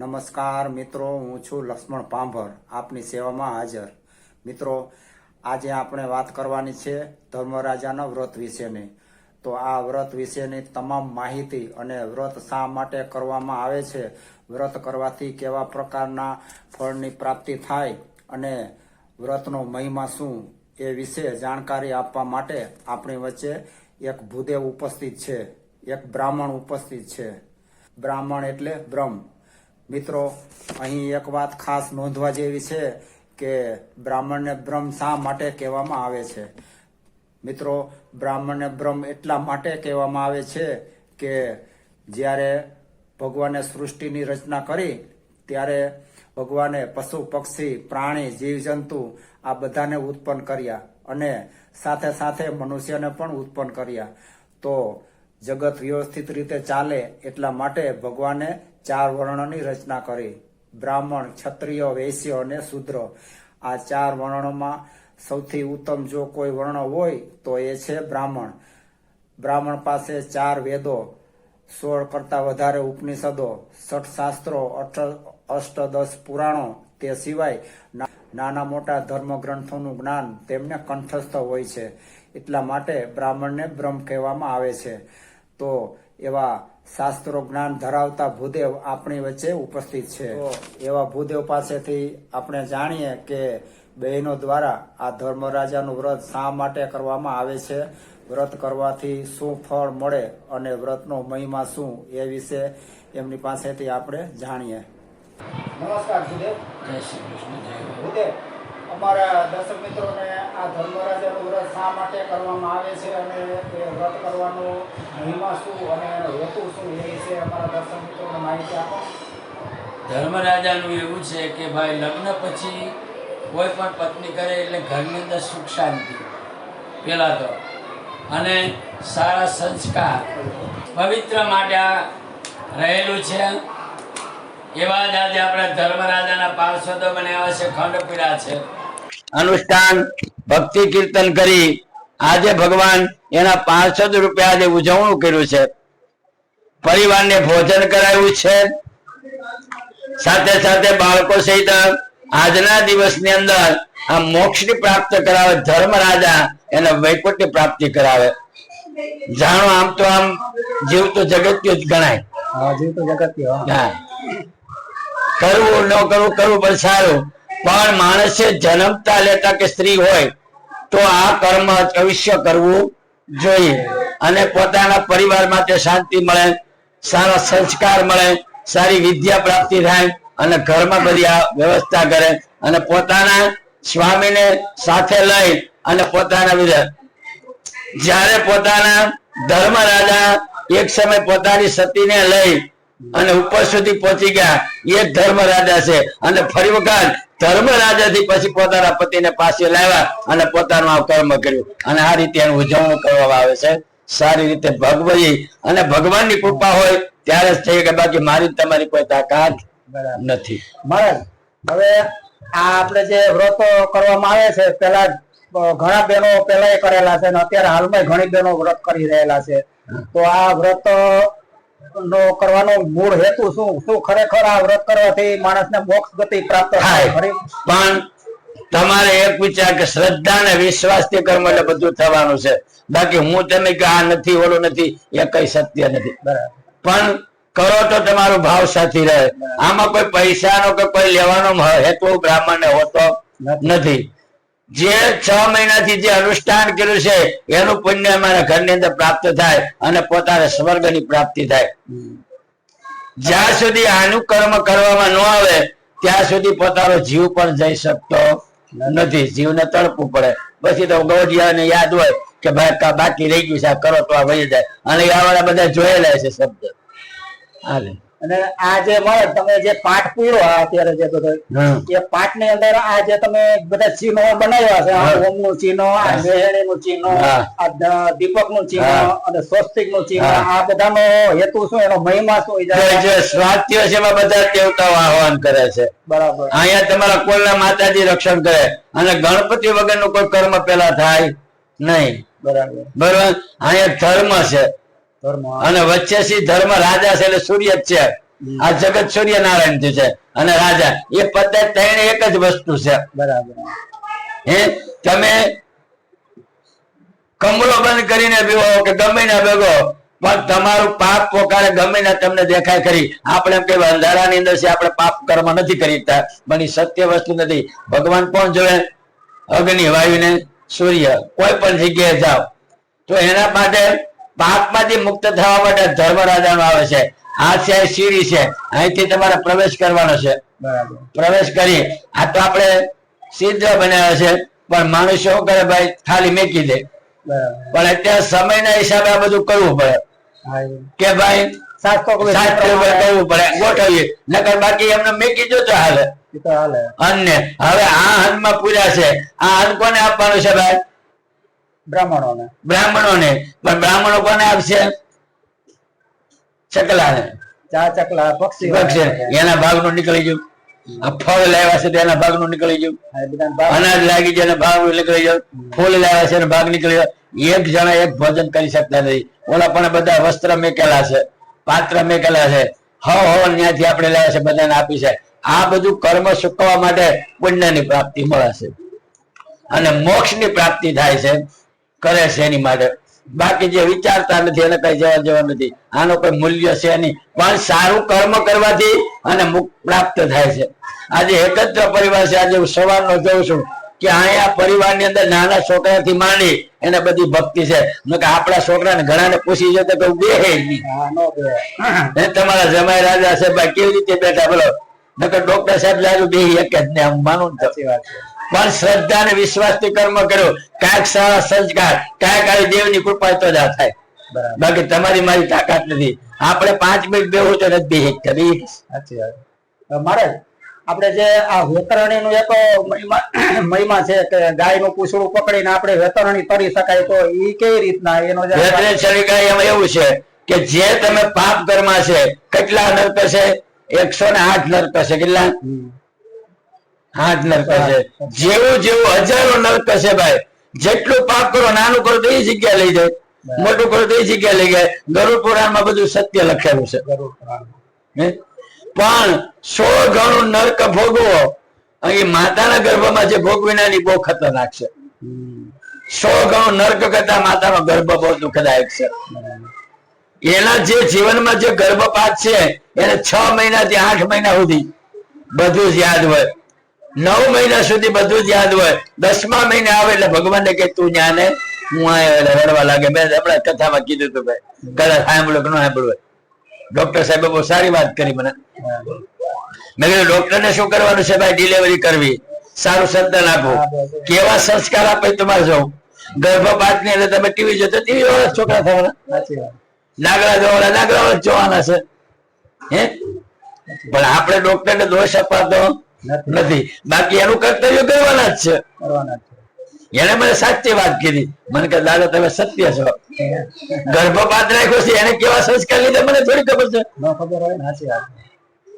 નમસ્કાર મિત્રો, હું છું લક્ષ્મણ પાંભર, આપની સેવામાં હાજર. મિત્રો, આજે આપણે વાત કરવાની છે ધર્મરાજાના વ્રત વિશેની. તો આ વ્રત વિશેની તમામ માહિતી અને વ્રત શા માટે કરવામાં આવે છે, વ્રત કરવાથી કેવા પ્રકારના ફળની પ્રાપ્તિ થાય અને વ્રતનો મહિમા શું એ વિશે જાણકારી આપવા માટે આપણી વચ્ચે એક ભૂદેવ ઉપસ્થિત છે, એક બ્રાહ્મણ ઉપસ્થિત છે. બ્રાહ્મણ એટલે બ્રહ્મ. મિત્રો, અહીં એક વાત ખાસ નોંધવા જેવી છે કે બ્રાહ્મણને બ્રહ્મ શા માટે કહેવામાં આવે છે? મિત્રો, બ્રાહ્મણને બ્રહ્મ એટલા માટે કહેવામાં આવે છે કે જ્યારે ભગવાને સૃષ્ટિની રચના કરી, ત્યારે ભગવાને પશુ, પક્ષી, પ્રાણી, જીવજંતુ આ બધાને ઉત્પન્ન કર્યા અને સાથે સાથે મનુષ્યને પણ ઉત્પન્ન કર્યા. તો જગત વ્યવસ્થિત રીતે ચાલે એટલા માટે ભગવાને ચાર વર્ણોની રચના કરી. બ્રાહ્મણ, ક્ષત્રિય, વૈશ્ય અને શુદ્ર. આ ચાર વર્ણોમાં સૌથી ઉત્તમ જો કોઈ વર્ણ હોય, તો એ છે બ્રાહ્મણ. બ્રાહ્મણ પાસે ચાર વેદો, સોળ કરતા વધારે ઉપનિષદો સઠ શાસ્ત્રો અષ્ટદશ પુરાણો, તે સિવાય નાના મોટા ધર્મગ્રંથોનું જ્ઞાન તેમને કંઠસ્થ હોય છે. એટલા માટે બ્રાહ્મણને બ્રહ્મ કહેવામાં આવે છે. તો એવા શાસ્ત્રો જ્ઞાન ધરાવતા ભૂદેવ આપણી વચ્ચે ઉપસ્થિત છે. એવા ભૂદેવ પાસેથી આપણે જાણીએ કે બહેનો દ્વારા આ ધર્મરાજાનું વ્રત શા માટે કરવામાં આવે છે? વ્રત કરવાથી શું ફળ મળે અને વ્રતનો મહિમા શું એ વિશે એમની પાસેથી આપણે જાણીએ. નમસ્કાર ભૂદેવ. જય શ્રી કૃષ્ણ જય ભૂદેવ અમારા દર્શક મિત્રોને આ ધર્મરાજાનું વ્રત શા માટે કરવામાં આવે છે અને એ વ્રત કરવાનો મહિમા શું અને હેતુ શું એ છે અમારા દર્શક મિત્રોને માહિતી આપો. ધર્મરાજાનું એવું છે કે ભાઈ લગ્ન પછી કોઈ પણ પત્ની કરે એટલે ઘરની અંદર સુખ શાંતિ. પહેલાં તો. અને સારા સંસ્કાર. પવિત્ર માટે રહેલું છે. એવા જ આજે આપણા ધર્મરાજાના પાર્ષદો બનાવ્યા છે, ખંડપીડા છે. અનુષ્ઠાન ભક્તિ કીર્તન કરી આજે ભગવાન એના પાંચસો રૂપિયા આજે ઉજવણું કર્યું છે. પરિવારને ભોજન કરાવ્યું છે. સાથે સાથે બાળકો સહિત આજના દિવસની અંદર આ મોક્ષની પ્રાપ્ત કરાવે ધર્મ રાજા એને વૈકુંઠની પ્રાપ્તિ કરાવે. જાણો આમ તો આમ જીવ તો જગત્યો જ ગણાય. જીવ તો જગત્યો હા. કરવું ન કરવું કરવું પણ સારું. પણ માણસે જન્મતા લેતા કે સ્ત્રી હોય, તો આ કર્મ અવશ્ય કરવું જોઈએ. અને પોતાના પરિવાર માટે શાંતિ મળે, સારા સંસ્કાર મળે, સારી વિદ્યા પ્રાપ્તિ થાય, અને ઘરમાં બધી આ વ્યવસ્થા કરે, અને પોતાના સ્વામીને સાથે લઈ અને પોતાના વિરુદ્ધ જ્યારે પોતાના ધર્મ રાજા એક સમય પોતાની સતીને લઈ અને ઉપર સુધી પહોંચી ગયા. એ ધર્મ રાજા છે. અને ફરી વખત ધર્મ રાજાથી પછી પોતાના પતિને પાસે લાવ્યા અને પોતાનું આ કર્મ કર્યું. અને આ રીતે એનું ઉજવણું કરવામાં આવે છે. સારી રીતે ભગવઈ અને ભગવાનની કૃપા હોય ત્યારે જ થઈ કે બાકી મારી તમારી કોઈ તાકાત નથી. હવે આ આપણે જે વ્રતો કરવામાં આવે છે પેલા ઘણા બહેનો પેલા એ કરેલા છે અને અત્યારે હાલમાં ઘણી બહેનો વ્રત કરી રહેલા છે. તો આ વ્રત નો કરવાનો મૂળ હેતુ શું? શું ખરેખર આ વ્રત કરવાથી માણસને મોક્ષ ગતિ પ્રાપ્ત થાય. પણ તમારે એક વિચાર કે શ્રદ્ધા ને વિશ્વાસથી કર્મ એટલે બધું થવાનું છે. બાકી હું તમે કે આ નથી ઓલું નથી એ કઈ સત્ય નથી. બરાબર. પણ કરો તો તમારો ભાવ સાથી રહે. આમાં કોઈ પૈસાનો કે કોઈ લેવાનો હેતુ બ્રાહ્મણ ને હોતો નથી. જે છ મહિનાથી જે અનુષ્ઠાન કર્યું છે, એનું પુણ્ય અમારા ઘરની અંદર પ્રાપ્ત થાય અને પોતાને સ્વર્ગની પ્રાપ્તિ થાય. જ્યાં સુધી આનું કર્મ કરવામાં ન આવે, ત્યાં સુધી પોતાનો જીવ પણ જઈ શકતો નથી. જીવને તડપવું પડે. પછી તો ગૌડિયાને યાદ હોય કે ભાઈ કા બાકી રહી ગયું છે કરો તો આ વહી જાય. અને આ વાળા બધા જોયેલા છે શબ્દ. હાલે. અને આ જે મળે તમે જે પાઠ પૂર્યો અત્યારે જે બધો એ પાઠની અંદર આ જે તમે બધા ચિહ્નો બનાવ્યા છે આ ઓમનું ચિહ્નો આ મેહણી નું ચિહ્નો આ દીપકનું ચિહ્ન અને સ્વસ્તિકનું ચિહ્ન. આ બધાનો હેતુ શું એનો મહિમા શું જે સ્વાસ્થ્ય છે એમાં બધા દેવતાઓ આહવાન કરે છે. બરાબર. અહીંયા તમારા કોલના માતાજી રક્ષણ કરે અને ગણપતિ વગરનું કોઈ કર્મ પેલા થાય નહીં. બરાબર. બરાબર? અહીંયા ધર્મ છે. અને વચ્ચે સી ધર્મ રાજા છે એટલે સૂર્ય જ છે. આ જગત સૂર્યનારાયણથી છે અને રાજા એ પદ્ધતિ ત્રણ એક જ વસ્તુ છે. બરાબર. હે? તમે કમળો બંધ કરીને બેહો કે ગમે ના બેગો પણ તમારું પાપ પોકારે ગમે ના તમને દેખાય ખરી. આપણે એમ કે અંધારાની અંદર છે આપણે પાપ કર્મ નથી કરીતા. પણ એ સત્ય વસ્તુ નથી. ભગવાન કોણ જોવે? અગ્નિ વાયુ ને સૂર્ય. કોઈ પણ જગ્યાએ જાઓ. તો એના માટે પાપમાંથી મુક્ત થવા માટે ધર્મ રાજાનો આવે છે. આ છે સીડી છે. અહીંથી તમારે પ્રવેશ કરવાનો છે. પ્રવેશ કરી. આ તો આપણે સિદ્ધ બનાવ્યા છે. પણ માણસ શું કરે ભાઈ? ખાલી મેકી દે. પણ અત્યારે સમયના હિસાબે આ બધું કરવું પડે. કે ભાઈ કરવું પડે. ગોઠવીએ. નકર બાકી એમને મેકી દો તો હાલે. અન્ય હવે આ હનમાં પૂર્યા છે. આ હન કોને આપવાનું છે ભાઈ? બ્રાહ્મણોને. બ્રાહ્મણોને. પણ બ્રાહ્મણો કોને આપશે? ચકલાને. ચા ચકલા પક્ષી પક્ષી. એના ભાગનું નીકળી ગયું. ફળ લાવ્યા છે તેના ભાગનું નીકળી ગયું. અનાજ લાગી જાય ભાગ નીકળી ગયો. ફૂલ લાવ્યા છે ભાગ નીકળી ગયો. એક જણા એક ભોજન કરી શકતા નથી. ઓલા પણ બધા વસ્ત્ર મેકેલા છે. પાત્ર મેકેલા છે. હવ હવ ત્યાંથી આપણે લાવ્યા છે બધાને આપી છે. આ બધું કર્મ સુકવવા માટે પુણ્યની પ્રાપ્તિ મળે છે. અને મોક્ષની પ્રાપ્તિ થાય છે. કરે છે એની માટે. બાકી જે વિચારતા નથી એને કઈ જવા જવા નથી. આનો કોઈ મૂલ્ય છે નહીં. પણ સારું કર્મ કરવાથી અને મુક્ત પ્રાપ્ત થાય છે. આજે એકત્ર પરિવાર છે. આજે હું સવારનો જોઉં છું કે અહીંયા પરિવારની અંદર નાના છોકરાથી માંડી એને બધી ભક્તિ છે. કે આપણા છોકરાને ઘણાને પૂછી જતો કે બે નો તમારા જમાઈ રાજા સાહેબ ભાઈ કેવી રીતે બેઠા બોલો? નકર ડોક્ટર સાહેબ લાગુ બે એક જ ને આમ માનું ને સાચી વાત છે. પણ શ્રદ્ધા અને વિશ્વાસથી કર્મ કર્યો. કાંઈક સારા સંસ્કાર કાંઈક આવી દેવની કૃપા તો જ આ થાય. બાકી તમારી મારી તાકાત નથી. આપણે પાંચ મિનિટ બેહું તો નથી બેહી કરી મારે આપણે જે આ વેતરણી નું એક મહિમા છે કે ગાયનું પૂછડું પકડીને આપણે વેતરણી કરી શકાય તો એ કેવી રીતના એનો એમાં એવું છે કે જે તમે પાપ કર્મ છે કેટલા નર્ક છે? એકસો ને આઠ નર્ક છે કેટલા? આઠ નરક છે. જેવું જેવું હજારો નરક છે ભાઈ. જેટલું પાપ કરો નાનું કરો તો એ જગ્યા લઈ જાય. મોટું કરો તો એ જગ્યા લઈ જાય. ગરુડ પુરાણમાં બધું સત્ય લખેલું છે? પણ સો ગણું નરક ભોગવો અહીં માતાના ગર્ભમાં જે ભોગવીનાની બહુ ખતરનાક છે. સો ગણું નર્ક કરતા માતાનો ગર્ભ બહુ દુઃખદાયક છે. એના જે જીવનમાં જે ગર્ભપાત છે એને છ મહિનાથી આઠ મહિના સુધી બધું જ યાદ હોય. નવ મહિના સુધી બધું જ યાદ હોય. દસમા મહિને આવે એટલે ભગવાનને કે તું જ્ઞાને હું એટલે રડવા લાગે. મેં હમણાં કથામાં કીધું હતું ભાઈ. કદાચ સાંભળો કે ન સાંભળ્યું ડોક્ટર સાહેબે બહુ સારી વાત કરી મને. મેં કીધું ડોક્ટરને શું કરવાનું છે ભાઈ? ડિલિવરી કરવી. સારું સંતાન આપવું કેવા સંસ્કાર આપે તમારે જવું ગર્ભપાતની એટલે તમે ટીવી જોતો ટીવી વાળા છોકરા થવાના નાગડા જોવાના નાગડા વાળા જોવાના છે. હે? પણ આપણે ડોક્ટર ને દોષ અપાતો નથી. બાકી એનું કર્તવ્ય કરવાના જ છે. કરવાના એને મને સાચી વાત કીધી. મને કે દાદા તમે સત્ય છો. ગર્ભપાત રાખ્યો છે એને કેવા સંસ્કાર લીધા? મને થોડી ખબર છે. ખબર હોય ને સાચી વાત.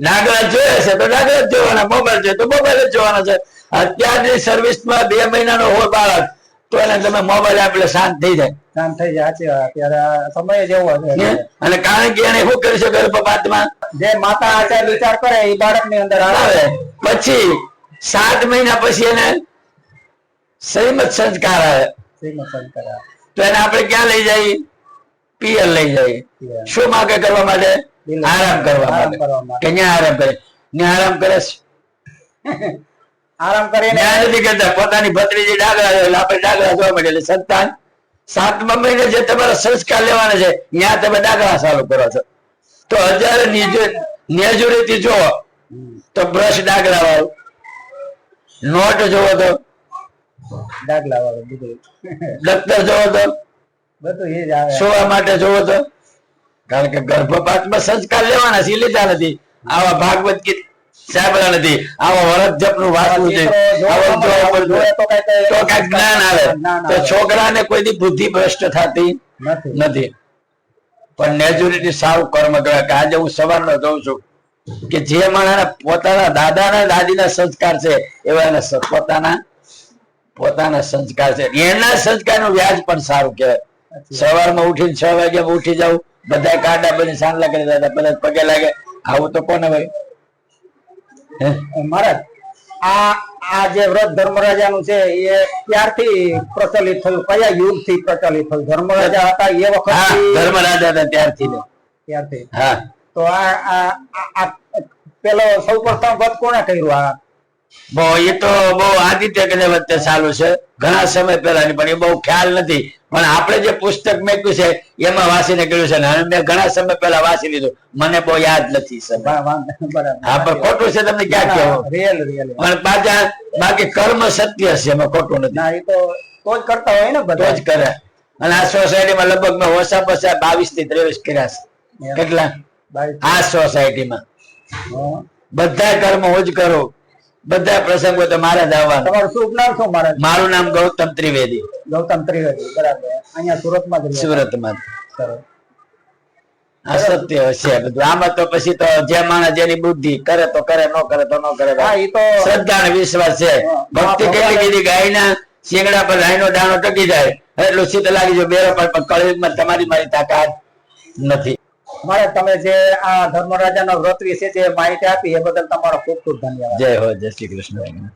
નાગરા જોયા છે તો નાગરાજ જ જોવાના મોબાઈલ છે તો મોબાઈલ જ જોવાના છે. અત્યારની સર્વિસમાં બે મહિનાનો હોય બાળક. તો એને તમે મોબાઈલ આપીને શાંત થઈ જાય. શાંત થઈ જાય સાચી વાત. અત્યારે સમય જ એવો છે. અને કારણ કે એને શું કરી શકે ગર્ભપાતમાં જે માતા આચાર વિચાર કરે એ બાળકની અંદર આવે. પછી સાત મહિના પછી એને શ્રીમદ સંસ્કાર આવે. શ્રીમદ સંસ્કાર તો એને આપણે ક્યાં લઈ જઈએ? પિયર લઈ જઈએ. શું માગે કરવા માટે? આરામ કરવા માટે. કે આરામ કરે. ત્યાં આરામ કરે. આરામ કરીને ન્યાય નથી કરતા. પોતાની ભત્રીજી ડાગરા એટલે આપણે ડાગરા જોવા મળે. એટલે સંતાન સાતમા મહિને જે તમારા સંસ્કાર લેવાના છે ત્યાં તમે ડાગરા ચાલુ કરો છો. તો હજાર નેજુરીથી જુઓ તો બ્રશ ડાગરા વાળું નોટ જોવો તો. ડાગલા વાળું બધું. દફતર જોવો તો. બધું એ જ આવે. સોવા માટે જોવો તો. કારણ કે ગર્ભપાતમાં સંસ્કાર લેવાના છે લીધા નથી. આવા ભાગવત ગીત સાંભળ્યા નથી. આવા વરદ જપનું વાંચવું છે. તો કઈ જ્ઞાન આવે. તો છોકરાને કોઈની બુદ્ધિ ભ્રષ્ટ થતી નથી. પણ મેજોરિટી સાવ કર્મ કરે કે આજે હું સવારનો જોઉં છું કે જે માણસ પોતાના દાદાના દાદીના સંસ્કાર છે એવા એને પોતાના પોતાના સંસ્કાર છે. એના સંસ્કારનું વ્યાજ પણ સારું કહેવાય. સવારમાં ઉઠીને છ વાગે ઉઠી જાવ બધા કાંડા બની સાંજલા કરી દેતા બધા પગે લાગે. આવું તો કોને હોય? હે? મહારાજ આ આ જે વ્રત ધર્મરાજાનું છે એ ક્યારથી પ્રચલિત થયું? કયા યુગથી પ્રચલિત થયું? ધર્મરાજા હતા એ વખત ધર્મરાજા હતા ત્યારથી. ત્યારથી. હા. તો આ આ પેલો સૌ પ્રથમ વ્રત કોણે કર્યું? આ બહુ એ તો બહુ આદિત્ય કને વચ્ચે ચાલુ છે. ઘણા સમય પહેલાની પણ એ બહુ ખ્યાલ નથી. પણ આપણે જે પુસ્તક મેક્યું છે એમાં વાંચીને કર્યું છે અને મેં ઘણા સમય પહેલા વાંચી લીધું. મને બહુ યાદ નથી હા પણ ખોટું છે તમને ક્યાં કહેવું? રિયલ રિયલ પણ પાછા બાકી કર્મ સત્ય છે એમાં ખોટું નથી. એ તો તો જ કરતા હોય ને બધા. જ કરે. અને આ સોસાયટીમાં લગભગ મેં ઓછા પછા બાવીસથી ત્રેવીસ કર્યા છે. કેટલા? આ સોસાયટીમાં. બધા કર્મ હું જ કરું. બધા પ્રસંગો તો મારા જ આવવાના. તમારું શુભ નામ શું મારા? મારું નામ ગૌતમ ત્રિવેદી. ગૌતમ ત્રિવેદી બરાબર. અહીંયા સુરતમાં જ સુરતમાં સરસ. આ સત્ય છે બધું. આમાં તો પછી તો જે માણસ જેની બુદ્ધિ કરે તો કરે ન કરે તો ન કરે. હા એ તો શ્રદ્ધા અને વિશ્વાસ છે. ભક્તિ કેટલી કીધી ગાયના શિંગડા પર ગાયનો દાણો ટકી જાય. એટલું શીત લાગી જાય બેરો પર પણ કળયુગમાં તમારી મારી તાકાત નથી. મારે તમે જે આ ધર્મરાજાના વ્રત વિશે જે માહિતી આપી, એ બદલ તમારો ખૂબ ખૂબ ધન્યવાદ. જય હો, જય શ્રી કૃષ્ણ.